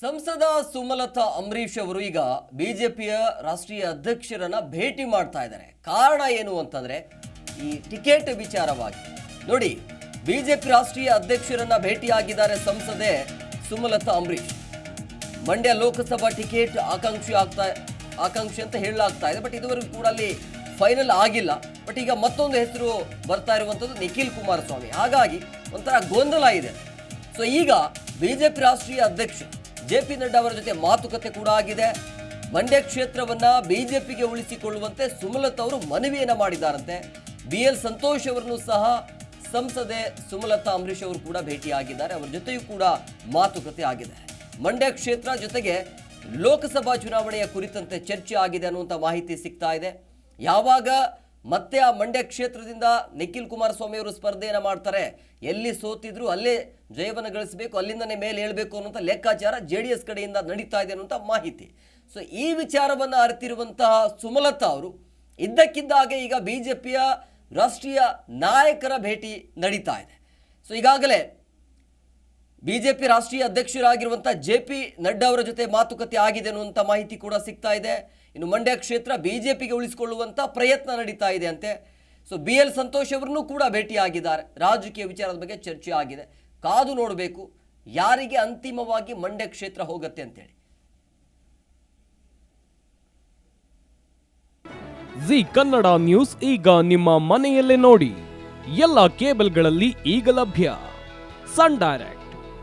ಸಂಸದ ಸುಮಲತಾ ಅಂಬರೀಷ್ ಅವರು ಈಗ ಬಿಜೆಪಿಯ ರಾಷ್ಟ್ರೀಯ ಅಧ್ಯಕ್ಷರನ್ನ ಭೇಟಿ ಮಾಡ್ತಾ ಇದ್ದಾರೆ. ಕಾರಣ ಏನು ಅಂತಂದ್ರೆ, ಈ ಟಿಕೆಟ್ ವಿಚಾರವಾಗಿ. ನೋಡಿ, ಬಿಜೆಪಿ ರಾಷ್ಟ್ರೀಯ ಅಧ್ಯಕ್ಷರನ್ನ ಭೇಟಿಯಾಗಿದ್ದಾರೆ ಸಂಸದೆ ಸುಮಲತಾ ಅಂಬರೀಷ್. ಮಂಡ್ಯ ಲೋಕಸಭಾ ಟಿಕೆಟ್ ಆಕಾಂಕ್ಷಿ ಆಗ್ತಾ, ಆಕಾಂಕ್ಷಿ ಅಂತ ಹೇಳಲಾಗ್ತಾ ಇದೆ, ಬಟ್ ಇದುವರೆಗೂ ಕೂಡ ಅಲ್ಲಿ ಫೈನಲ್ ಆಗಿಲ್ಲ. ಬಟ್ ಈಗ ಮತ್ತೊಂದು ಹೆಸರು ಬರ್ತಾ ಇರುವಂಥದ್ದು ನಿಖಿಲ್ ಕುಮಾರಸ್ವಾಮಿ. ಹಾಗಾಗಿ ಒಂಥರ ಗೊಂದಲ ಇದೆ. ಸೊ ಈಗ ಬಿಜೆಪಿ ರಾಷ್ಟ್ರೀಯ ಅಧ್ಯಕ್ಷ ಜೆ ಪಿ ನಡ್ಡಾ ಅವರ ಜೊತೆ ಮಾತುಕತೆ ಕೂಡ ಆಗಿದೆ. ಮಂಡ್ಯ ಕ್ಷೇತ್ರವನ್ನ ಬಿಜೆಪಿಗೆ ಉಳಿಸಿಕೊಳ್ಳುವಂತೆ ಸುಮಲತಾ ಅವರು ಮನವಿಯನ್ನು ಮಾಡಿದ್ದಾರಂತೆ. ಬಿ ಎಲ್ ಸಂತೋಷ್ ಅವರನ್ನು ಸಹ ಸಂಸದೆ ಸುಮಲತಾ ಅಂಬರೀಷ್ ಅವರು ಕೂಡ ಭೇಟಿಯಾಗಿದ್ದಾರೆ. ಅವರ ಜೊತೆಯೂ ಕೂಡ ಮಾತುಕತೆ ಆಗಿದೆ. ಮಂಡ್ಯ ಕ್ಷೇತ್ರ ಜೊತೆಗೆ ಲೋಕಸಭಾ ಚುನಾವಣೆಯ ಕುರಿತಂತೆ ಚರ್ಚೆ ಆಗಿದೆ ಅನ್ನುವಂಥ ಮಾಹಿತಿ ಸಿಗ್ತಾ ಇದೆ. ಯಾವಾಗ ಮತ್ತೆ ಆ ಮಂಡ್ಯ ಕ್ಷೇತ್ರದಿಂದ ನಿಖಿಲ್ ಕುಮಾರಸ್ವಾಮಿ ಅವರು ಸ್ಪರ್ಧೆಯನ್ನು ಮಾಡ್ತಾರೆ. ಎಲ್ಲಿ ಸೋತಿದ್ರು ಅಲ್ಲೇ ಜಯವನ್ನು ಗಳಿಸಬೇಕು, ಅಲ್ಲಿಂದನೇ ಮೇಲೆ ಹೇಳಬೇಕು ಅನ್ನುವಂಥ ಲೆಕ್ಕಾಚಾರ ಜೆ ಡಿ ಎಸ್ ಕಡೆಯಿಂದ ನಡೀತಾ ಇದೆ ಅನ್ನುವಂಥ ಮಾಹಿತಿ. ಸೊ ಈ ವಿಚಾರವನ್ನು ಅರಿತಿರುವಂತಹ ಸುಮಲತಾ ಅವರು ಇದ್ದಕ್ಕಿದ್ದಾಗೆ ಈಗ ಬಿ ಜೆ ರಾಷ್ಟ್ರೀಯ ನಾಯಕರ ಭೇಟಿ ನಡೀತಾ ಇದೆ. ಸೊ ಈಗಾಗಲೇ ಬಿಜೆಪಿ ರಾಷ್ಟ್ರೀಯ ಅಧ್ಯಕ್ಷರಾಗಿರುವಂಥ ಜೆ ಪಿ ನಡ್ಡಾ ಅವರ ಜೊತೆ ಮಾತುಕತೆ ಆಗಿದೆ ಅನ್ನುವಂಥ ಮಾಹಿತಿ ಕೂಡ ಸಿಗ್ತಾ ಇದೆ. ಇನ್ನು ಮಂಡ್ಯ ಕ್ಷೇತ್ರ ಬಿಜೆಪಿಗೆ ಉಳಿಸಿಕೊಳ್ಳುವಂಥ ಪ್ರಯತ್ನ ನಡೀತಾ ಇದೆ ಅಂತೆ. ಸೊ, ಬಿ ಎಲ್ ಸಂತೋಷ್ ಅವರನ್ನು ಕೂಡ ಭೇಟಿಯಾಗಿದ್ದಾರೆ. ರಾಜಕೀಯ ವಿಚಾರದ ಬಗ್ಗೆ ಚರ್ಚೆ ಆಗಿದೆ. ಕಾದು ನೋಡಬೇಕು ಯಾರಿಗೆ ಅಂತಿಮವಾಗಿ ಮಂಡ್ಯ ಕ್ಷೇತ್ರ ಹೋಗುತ್ತೆ ಅಂತೇಳಿ. ಜಿ ಕನ್ನಡ ನ್ಯೂಸ್ ಈಗ ನಿಮ್ಮ ಮನೆಯಲ್ಲೇ ನೋಡಿ. ಎಲ್ಲ ಕೇಬಲ್ಗಳಲ್ಲಿ ಈಗ ಲಭ್ಯ. Sun direct.